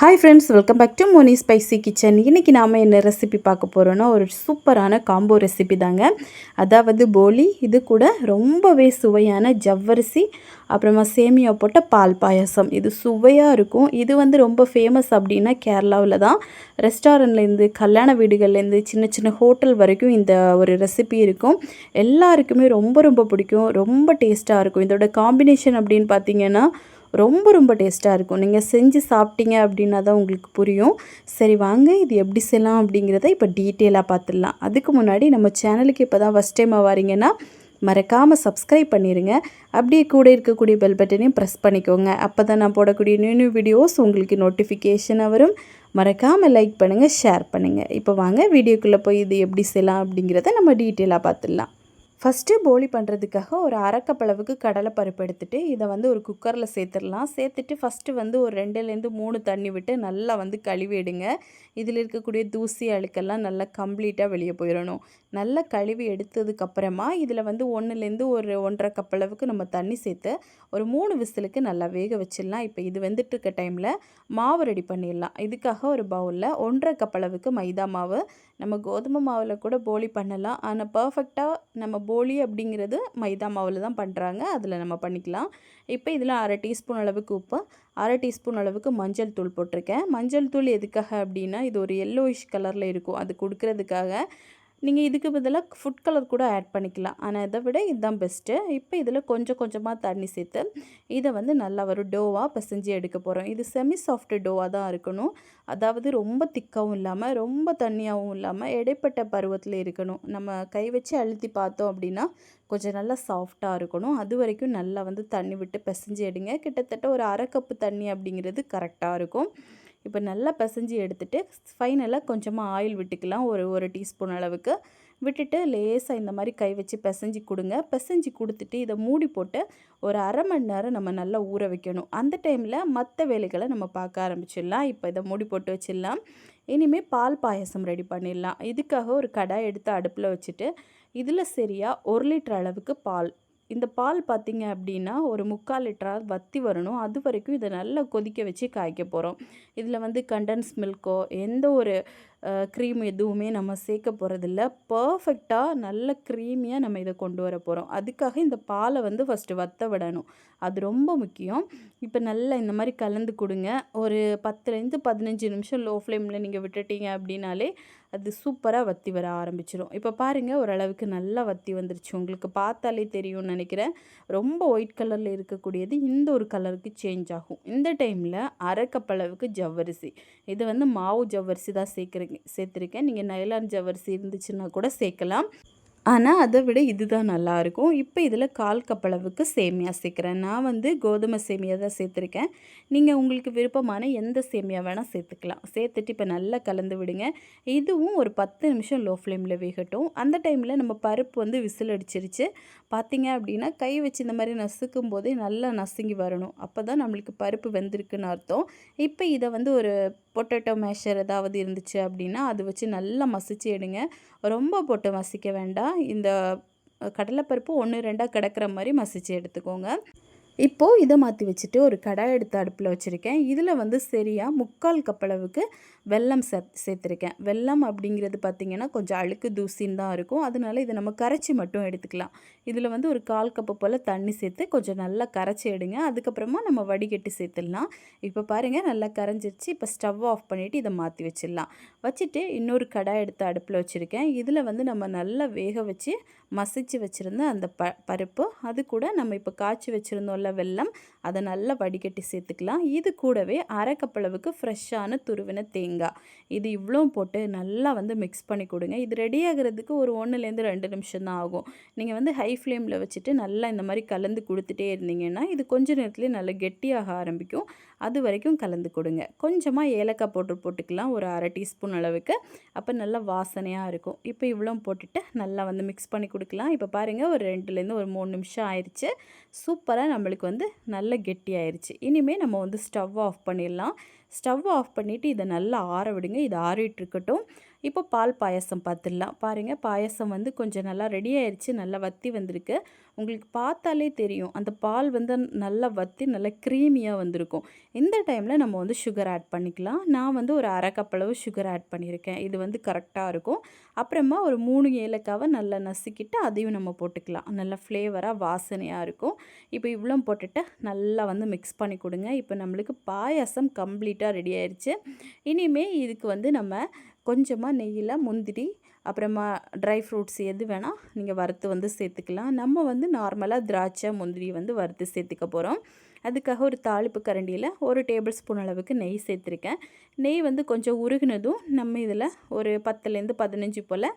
Hi friends welcome back to Moni spicy kitchen இன்றைக்கி நாம் என்ன ரெசிபி பார்க்க போகிறோன்னா ஒரு சூப்பரான காம்போ ரெசிபி தாங்க. அதாவது போலி இது கூட ரொம்பவே சுவையான ஜவ்வரிசி அப்புறமா சேமியா போட்ட பால் பாயாசம். இது சுவையாக இருக்கும். இது வந்து ரொம்ப ஃபேமஸ் அப்படின்னா கேரளாவில் தான். ரெஸ்டாரண்ட்லேருந்து கல்யாண வீடுகள்லேருந்து சின்ன சின்ன ஹோட்டல் வரைக்கும் இந்த ஒரு ரெசிபி இருக்கும். எல்லாருக்குமே ரொம்ப ரொம்ப பிடிக்கும். ரொம்ப டேஸ்ட்டாக இருக்கும். இதோட காம்பினேஷன் அப்படின்னு பார்த்தீங்கன்னா ரொம்ப ரொம்ப டேஸ்ட்டாக இருக்கும். நீங்கள் செஞ்சு சாப்பிட்டீங்க அப்படின்னா தான் உங்களுக்கு புரியும். சரி வாங்க இது எப்படி செய்யலாம் அப்படிங்கிறத இப்போ டீட்டெயிலாக பார்த்துடலாம். அதுக்கு முன்னாடி நம்ம சேனலுக்கு இப்போ தான் ஃபஸ்ட் டைமாக வரீங்கன்னா மறக்காமல் சப்ஸ்கிரைப் பண்ணிடுங்க அப்படியே கூட இருக்கக்கூடிய பெல் பட்டனையும் ப்ரெஸ் பண்ணிக்கோங்க. அப்போ தான் நான் போடக்கூடிய நியூ நியூ வீடியோஸ் உங்களுக்கு நோட்டிஃபிகேஷனாக வரும். மறக்காமல் லைக் பண்ணுங்கள் ஷேர் பண்ணுங்கள் இப்போ வாங்க வீடியோக்குள்ளே போய் இது எப்படி செய்யலாம் அப்படிங்கிறத நம்ம டீட்டெயிலாக பார்த்துடலாம். ஃபஸ்ட்டு போலி பண்ணுறதுக்காக ஒரு அரைக்கப்பளவுக்கு கடலைப்பருப்பு எடுத்துகிட்டு இதை வந்து ஒரு குக்கரில் சேர்த்துடலாம். சேர்த்துட்டு ஃபஸ்ட்டு வந்து ஒரு ரெண்டுலேருந்து மூணு தண்ணி விட்டு நல்லா வந்து கழுவிடுங்க இதில் இருக்கக்கூடிய தூசி அழுக்கெல்லாம் நல்லா கம்ப்ளீட்டாக வெளியே போயிடணும். நல்லா கழுவி எடுத்ததுக்கப்புறமா இதில் வந்து ஒன்றுலேருந்து ஒரு ஒன்றரை கப் அளவுக்கு நம்ம தண்ணி சேர்த்து ஒரு மூணு விசிலுக்கு நல்லா வேக வச்சிடலாம். இப்போ இது வெந்துட்டு இருக்க டைமில் மாவு ரெடி பண்ணிடலாம். இதுக்காக ஒரு பவுலில் ஒன்றரை கப் அளவுக்கு மைதா மாவு நம்ம கோதுமை மாவில் கூட போலி பண்ணலாம். ஆனால் பர்ஃபெக்டாக நம்ம போலி அப்படிங்கிறது மைதா மாவில் தான் பண்ணுறாங்க அதில் நம்ம பண்ணிக்கலாம். இப்போ இதில் அரை டீஸ்பூன் அளவுக்கு உப்பு அரை டீஸ்பூன் அளவுக்கு மஞ்சள் தூள் போட்டிருக்கேன். மஞ்சள் தூள் எதுக்காக அப்படின்னா இது ஒரு எல்லோயிஷ் கலரில் இருக்கும். அது கொடுக்கறதுக்காக நீங்கள் இதுக்கு பதிலாக ஃபுட் கலர் கூட ஆட் பண்ணிக்கலாம். ஆனால் இதை விட இதுதான் பெஸ்ட்டு இப்போ இதில் கொஞ்சம் கொஞ்சமாக தண்ணி சேர்த்து இதை வந்து நல்லா ஒரு டோவாக பிசைஞ்சு எடுக்க போகிறோம் இது செமி சாஃப்ட் டோவாக தான் இருக்கணும். அதாவது ரொம்ப திக்காகவும் இல்லாமல் ரொம்ப தண்ணியாகவும் இல்லாமல் இடைப்பட்ட பருவத்தில் இருக்கணும். நம்ம கை வச்சு அழுத்தி பார்த்தோம் அப்படின்னா கொஞ்சம் நல்லா சாஃப்டாக இருக்கணும். அது வரைக்கும் நல்லா வந்து தண்ணி விட்டு பிசைஞ்சு எடுங்க. கிட்டத்தட்ட ஒரு அரை கப்பு தண்ணி அப்படிங்கிறது கரெக்டாக இருக்கும். இப்போ நல்லா பிசைஞ்சு எடுத்துகிட்டு ஃபைனலாக கொஞ்சமாக ஆயில் விட்டுக்கலாம் ஒரு ஒரு டீஸ்பூன் அளவுக்கு. விட்டுட்டு லேசாக இந்த மாதிரி கை வச்சு பிசைஞ்சு கொடுங்க. பிசைஞ்சு கொடுத்துட்டு இதை மூடி போட்டு ஒரு அரை மணி நேரம் நம்ம நல்லா ஊற வைக்கணும். அந்த டைமில் மற்ற வேலைகளை நம்ம பார்க்க ஆரம்பிச்சிடலாம். இப்போ இதை மூடி போட்டு வச்சிடலாம். இனிமேல் பால் பாயசம் ரெடி பண்ணிடலாம். இதுக்காக ஒரு கடாய் எடுத்து அடுப்பில் வச்சுட்டு இதில் சரியாக ஒரு லிட்டர் அளவுக்கு பால் இந்த பால் பார்த்திங்க அப்படின்னா ஒரு முக்கால் லிட்டராக வற்றி வரணும். அது வரைக்கும் இதை நல்லா கொதிக்க வச்சு காய்க்க போகிறோம் இதில் வந்து கண்டன்ஸ் மில்க்கோ எந்த ஒரு க்ரீம் எதுவுமே நம்ம சேர்க்க போகிறதில்ல பர்ஃபெக்டாக நல்ல க்ரீமியாக நம்ம இதை கொண்டு வர போகிறோம் அதுக்காக இந்த பாலை வந்து ஃபஸ்ட்டு வத்த விடணும். அது ரொம்ப முக்கியம். இப்போ நல்லா இந்த மாதிரி கலந்து கொடுங்க. ஒரு பத்துலேருந்து பதினஞ்சு நிமிஷம் லோ ஃப்ளேமில் நீங்கள் விட்டுட்டீங்க அப்படின்னாலே அது சூப்பராக வத்தி வர ஆரம்பிச்சிடும் இப்போ பாருங்கள் ஓரளவுக்கு நல்லா வத்தி வந்துருச்சு. உங்களுக்கு பார்த்தாலே தெரியும்னு நினைக்கிறேன். ரொம்ப ஒயிட் கலரில் இருக்கக்கூடியது இந்த ஒரு கலருக்கு சேஞ்ச் ஆகும். இந்த டைமில் அரை கப் அளவுக்கு ஜவ்வரிசி. இது வந்து மாவு ஜவ்வரிசி தான் சேர்க்குறேன் சேர்த்துருக்கேன். நீங்கள் நைலான் ஜவரிசி இருந்துச்சுன்னா கூட சேர்க்கலாம். ஆனால் அதை விட இதுதான் நல்லாயிருக்கும். இப்போ இதில் கால் கப்பளவுக்கு சேமியா சேர்க்குறேன். நான் வந்து கோதுமை சேமியா தான் சேர்த்துருக்கேன். நீங்கள் உங்களுக்கு விருப்பமான எந்த சேமியா வேணால் சேர்த்துக்கலாம். சேர்த்துட்டு இப்போ நல்லா கலந்து விடுங்க. இதுவும் ஒரு பத்து நிமிஷம் லோ ஃப்ளேமில் வேகட்டும். அந்த டைமில் நம்ம பருப்பு வந்து விசில் அடிச்சிருச்சு. பார்த்தீங்க அப்படின்னா கை வச்சு இந்த மாதிரி நசுக்கும் போதே நல்லா நசுங்கி வரணும். அப்போ தான் நம்மளுக்கு பருப்பு வெந்திருக்குன்னு அர்த்தம். இப்போ இதை வந்து ஒரு பொட்டேட்டோ மேஷர் ஏதாவது இருந்துச்சு அப்படின்னா அது வச்சு நல்லா மசிச்சு எடுங்க. ரொம்ப போட்டு மசிக்க வேண்டாம். இந்த கடலைப்பருப்பு ஒன்று ரெண்டாக கிடக்கிற மாதிரி மசிச்சு எடுத்துக்கோங்க. இப்போது இதை மாற்றி வச்சுட்டு ஒரு கடாய் எடுத்து அடுப்பில் வச்சுருக்கேன். இதில் வந்து சரியாக முக்கால் கப்பளவுக்கு வெல்லம் சே சேர்த்துருக்கேன். வெல்லம் அப்படிங்கிறது பார்த்திங்கன்னா கொஞ்சம் அழுக்கு தூசின்னு தான் இருக்கும். அதனால இதை நம்ம கரைச்சி மட்டும் எடுத்துக்கலாம். இதில் வந்து ஒரு கால் கப்பு போல் தண்ணி சேர்த்து கொஞ்சம் நல்லா கரைச்சி எடுங்க. அதுக்கப்புறமா நம்ம வடிகட்டி சேர்த்துடலாம். இப்போ பாருங்கள் நல்லா கரைஞ்சிருச்சு. இப்போ ஸ்டவ் ஆஃப் பண்ணிவிட்டு இதை மாற்றி வச்சிடலாம். வச்சுட்டு இன்னொரு கடாய் எடுத்து அடுப்பில் வச்சுருக்கேன். இதில் வந்து நம்ம நல்லா வேக வச்சு மசிச்சு வச்சுருந்த அந்த ப பருப்பு அது கூட நம்ம இப்போ காய்ச்சி வச்சுருந்தோம்ல வெல்லம் அதை நல்லா வடிகட்டி சேர்த்துக்கலாம். இது கூடவே அரை கப்பளவுக்கு ஃப்ரெஷ்ஷான துருவின தேங்காய். இது இவ்வளோ போட்டு நல்லா வந்து மிக்ஸ் பண்ணி கொடுங்க. இது ரெடி ஆகிறதுக்கு ஒரு ஒன்றுலேருந்து ரெண்டு நிமிஷம் தான் ஆகும். நீங்கள் வந்து ஹை ஃப்ளேமில் வச்சுட்டு நல்லா இந்த மாதிரி கலந்து கொடுத்துட்டே இருந்தீங்கன்னா இது கொஞ்ச நேரத்துலேயே நல்லா கெட்டியாக ஆரம்பிக்கும். அது வரைக்கும் கலந்து கொடுங்க. கொஞ்சமாக ஏலக்காய் போட்டு போட்டுக்கலாம் ஒரு அரை டீஸ்பூன் அளவுக்கு. அப்போ நல்லா வாசனையாக இருக்கும். இப்போ இவ்வளோ போட்டுட்டு நல்லா வந்து மிக்ஸ் பண்ணி கொடுக்கலாம். இப்போ பாருங்கள் ஒரு ரெண்டுலேருந்து ஒரு மூணு நிமிஷம் ஆயிடுச்சு சூப்பராக நம்மளுக்கு வந்து நல்ல கெட்டி ஆயிடுச்சு இனிமேல் நம்ம வந்து ஸ்டவ் ஆஃப் பண்ணிடலாம். ஸ்டவ் ஆஃப் பண்ணிவிட்டு இதை நல்லா ஆற விடுங்க. இது ஆறிட்டு இருக்கட்டும். இப்போ பால் பாயசம் பார்த்துடலாம் பாருங்கள் பாயசம் வந்து கொஞ்சம் நல்லா ரெடி ஆயிடுச்சு நல்லா வத்தி வந்திருக்கு. உங்களுக்கு பார்த்தாலே தெரியும். அந்த பால் வந்து நல்லா வத்தி நல்லா க்ரீமியாக வந்திருக்கும். இந்த டைமில் நம்ம வந்து சுகர் ஆட் பண்ணிக்கலாம். நான் வந்து ஒரு அரை கப் அளவு சுகர் ஆட் பண்ணியிருக்கேன். இது வந்து கரெக்டாக இருக்கும். அப்புறமா ஒரு மூணு ஏலக்காவை நல்லா நசுக்கிட்டு அதையும் நம்ம போட்டுக்கலாம். நல்லா ஃப்ளேவராக வாசனையாக இருக்கும். இப்போ இவ்வளோ போட்டுட்டு நல்லா வந்து மிக்ஸ் பண்ணி கொடுங்க. இப்போ நம்மளுக்கு பாயாசம் கம்ப்ளீட்டாக ரெடி ஆயிடுச்சு இனிமே இதுக்கு வந்து நம்ம கொஞ்சமாக நெய்யில் முந்திரி அப்புறமா ட்ரை ஃப்ரூட்ஸ் எது வேணால் நீங்கள் வறுத்து வந்து சேர்த்துக்கலாம். நம்ம வந்து நார்மலாக திராட்சை முந்திரி வந்து வறுத்து சேர்த்துக்க போகிறோம் அதுக்காக ஒரு தாளிப்பு கரண்டியில் ஒரு டேபிள் ஸ்பூன் அளவுக்கு நெய் சேர்த்துருக்கேன். நெய் வந்து கொஞ்சம் உருகுனதும் நம்ம இதில் ஒரு பத்துலேருந்து பதினஞ்சு போல்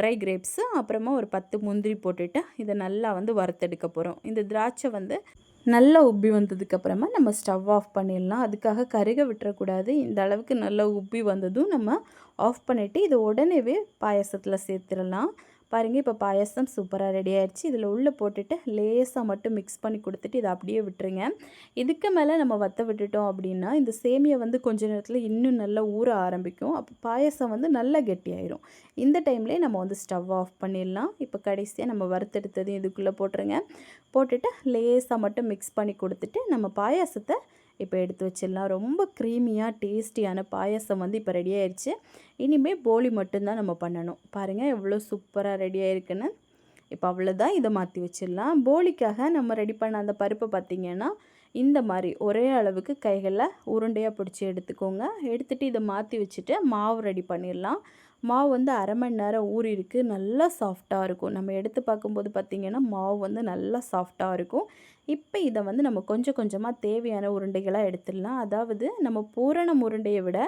ட்ரை கிரேப்ஸு அப்புறமா ஒரு பத்து முந்திரி போட்டுட்டு இதை நல்லா வந்து வறுத்தெடுக்க போகிறோம் இந்த திராட்சை வந்து நல்லா உப்பி வந்ததுக்கப்புறமா நம்ம ஸ்டவ் ஆஃப் பண்ணிடலாம். அதுக்காக கருக விட்டுறக்கூடாது. இந்த அளவுக்கு நல்லா உப்பி வந்ததும் நம்ம ஆஃப் பண்ணிவிட்டு இதை உடனேவே பாயசத்தில் சேர்த்துடலாம். பாருங்கள் இப்போ பாயசம் சூப்பராக ரெடி ஆயிடுச்சு. இதில் உள்ளே போட்டுட்டு லேசாக மட்டும் மிக்ஸ் பண்ணி கொடுத்துட்டு இதை அப்படியே விட்டுருங்க. இதுக்கு மேலே நம்ம வற்ற விட்டுட்டோம் அப்படின்னா இந்த சேமியை வந்து கொஞ்ச நேரத்தில் இன்னும் நல்லா ஊற ஆரம்பிக்கும். அப்போ பாயசம் வந்து நல்லா கெட்டியாயிரும். இந்த டைம்லேயே நம்ம வந்து ஸ்டவ் ஆஃப் பண்ணிடலாம். இப்போ கடைசியாக நம்ம வறுத்தெடுத்ததையும் இதுக்குள்ளே போட்டுருங்க. போட்டுட்டு லேசாக மட்டும் மிக்ஸ் பண்ணி கொடுத்துட்டு நம்ம பாயாசத்தை இப்போ எடுத்து வச்சிடலாம். ரொம்ப க்ரீமியாக டேஸ்டியான பாயசம் வந்து இப்போ ரெடி ஆயிடுச்சு இனிமேல் போலி மட்டும்தான் நம்ம பண்ணணும். பாருங்கள் எவ்வளோ சூப்பராக ரெடி ஆயிருக்குன்னு. இப்போ அவ்வளோதான் இதை மாற்றி வச்சிடலாம். போலிக்காக நம்ம ரெடி பண்ண அந்த பருப்பை பார்த்திங்கன்னா இந்த மாதிரி ஒரே அளவுக்கு கைகளில் உருண்டையாக பிடிச்சி எடுத்துக்கோங்க. எடுத்துகிட்டு இதை மாற்றி வச்சுட்டு மாவு ரெடி பண்ணிடலாம். மாவு வந்து அரை மணி நேரம் ஊறி இருக்குது நல்லா சாஃப்டாக இருக்கும். நம்ம எடுத்து பார்க்கும்போது பார்த்திங்கன்னா மாவு வந்து நல்லா சாஃப்டாக இருக்கும். இப்போ இதை வந்து நம்ம கொஞ்சம் கொஞ்சமாக தேவையான உருண்டைகளாக எடுத்துடலாம். அதாவது நம்ம பூரணம் உருண்டையை விட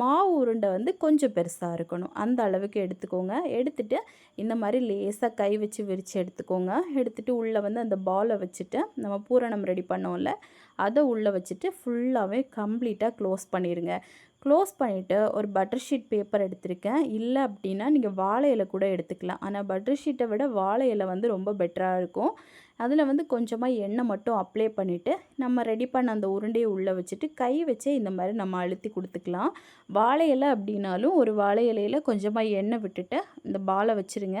மாவு உருண்டை வந்து கொஞ்சம் பெருசாக இருக்கணும். அந்த அளவுக்கு எடுத்துக்கோங்க. எடுத்துகிட்டு இந்த மாதிரி லேசாக கை வச்சு விரித்து எடுத்துக்கோங்க. எடுத்துகிட்டு உள்ளே வந்து அந்த பாலை வச்சுட்டு நம்ம பூரணம் ரெடி பண்ணோம்ல அதை உள்ளே வச்சுட்டு ஃபுல்லாகவே கம்ப்ளீட்டாக க்ளோஸ் பண்ணிடுங்க க்ளோஸ் பண்ணிவிட்டு ஒரு பட்டர் ஷீட் பேப்பர் எடுத்திருக்கேன். இல்லை அப்படின்னா நீங்கள் வாழை இலை கூட எடுத்துக்கலாம். ஆனால் பட்டர் ஷீட்டை விட வாழை இலை வந்து ரொம்ப பெட்டராக இருக்கும். அதில் வந்து கொஞ்சமாக எண்ணெய் மட்டும் அப்ளை பண்ணிவிட்டு நம்ம ரெடி பண்ண அந்த உருண்டையை உள்ளே வச்சுட்டு கை வச்சே இந்த மாதிரி நம்ம அழுத்தி கொடுத்துக்கலாம். வாழை இலை அப்படின்னாலும் ஒரு வாழை இலையில் கொஞ்சமாக எண்ணெய் விட்டுட்டு இந்த பாலை வச்சுருங்க.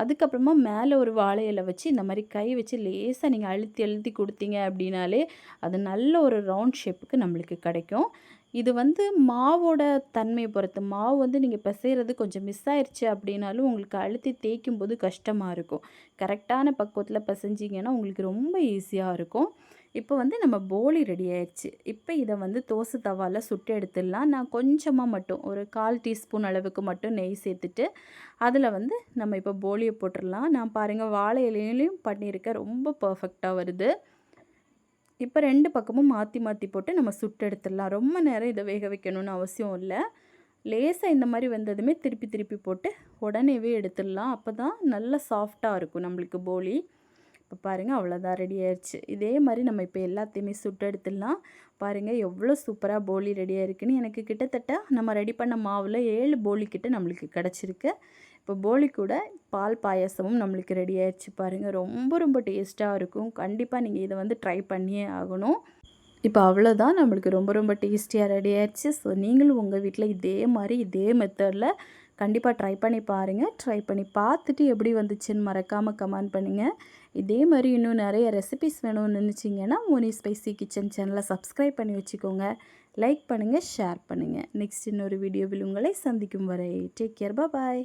அதுக்கப்புறமா மேலே ஒரு வாழை இலை வச்சு இந்த மாதிரி கை வச்சு லேசாக நீங்கள் அழுத்தி அழுத்தி கொடுத்தீங்க அப்படின்னாலே அது நல்ல ஒரு ரவுண்ட் ஷேப்புக்கு நம்மளுக்கு கிடைக்கும். இது வந்து மாவோட தன்மையை பொறுத்து. மாவு வந்து நீங்கள் பிசைகிறது கொஞ்சம் மிஸ் ஆயிடுச்சு அப்படின்னாலும் உங்களுக்கு அழுத்தி தேய்க்கும் போது கஷ்டமாக இருக்கும். கரெக்டான பக்குவத்தில் பிசைஞ்சிங்கன்னா உங்களுக்கு ரொம்ப ஈஸியாக இருக்கும். இப்போ வந்து நம்ம போலி ரெடி ஆயிடுச்சு இப்போ இதை வந்து தோசை தவாவில் சுட்டு எடுத்துடலாம். நான் கொஞ்சமாக மட்டும் ஒரு கால் டீஸ்பூன் அளவுக்கு மட்டும் நெய் சேர்த்துட்டு அதில் வந்து நம்ம இப்போ போலியை போட்டுடலாம். நான் பாருங்கள் வாழை இலையிலையும் பண்ணியிருக்கேன். ரொம்ப பர்ஃபெக்டாக வருது. இப்போ ரெண்டு பக்கமும் மாற்றி மாற்றி போட்டு நம்ம சுட்டு எடுத்துடலாம். ரொம்ப நேரம் இதை வேக வைக்கணும்னு அவசியம் இல்லை. லேசாக இந்த மாதிரி வந்ததுமே திருப்பி திருப்பி போட்டு உடனேவே எடுத்துடலாம். அப்போ தான் நல்லா சாஃப்டாக இருக்கும் நம்மளுக்கு போலி. இப்போ பாருங்கள் அவ்வளோதான் ரெடி ஆயிடுச்சு இதே மாதிரி நம்ம இப்போ எல்லாத்தையுமே சுட்டு எடுத்துடலாம். பாருங்கள் எவ்வளோ சூப்பராக போலி ரெடியாக இருக்குன்னு எனக்கு கிட்டத்தட்ட நம்ம ரெடி பண்ண மாவில் ஏழு போலி கிட்ட நம்மளுக்கு கிடச்சிருக்கு. இப்போ போலி கூட பால் பாயசமும் நம்மளுக்கு ரெடி ஆயிடுச்சு பாருங்கள் ரொம்ப ரொம்ப டேஸ்ட்டாக இருக்கும். கண்டிப்பாக நீங்கள் இதை வந்து ட்ரை பண்ணியே ஆகணும். இப்போ அவ்வளோதான் நம்மளுக்கு ரொம்ப ரொம்ப டேஸ்டியாக ரெடி ஆயிடுச்சு. ஸோ நீங்களும் உங்கள் வீட்டில் இதே மாதிரி இதே மெத்தடில் கண்டிப்பாக ட்ரை பண்ணி பாருங்கள் ட்ரை பண்ணி பார்த்துட்டு எப்படி வந்துச்சுன்னு மறக்காமல் கமெண்ட் பண்ணுங்கள் இதே மாதிரி இன்னும் நிறைய ரெசிபிஸ் வேணும்னு நினச்சிங்கன்னா மோனி ஸ்பைசி கிச்சன் சேனலை சப்ஸ்கிரைப் பண்ணி வச்சுக்கோங்க. லைக் பண்ணுங்கள் ஷேர் பண்ணுங்கள் நெக்ஸ்ட் இன்னொரு வீடியோவில் உங்களை சந்திக்கும் வரை டேக் கேர் பாய்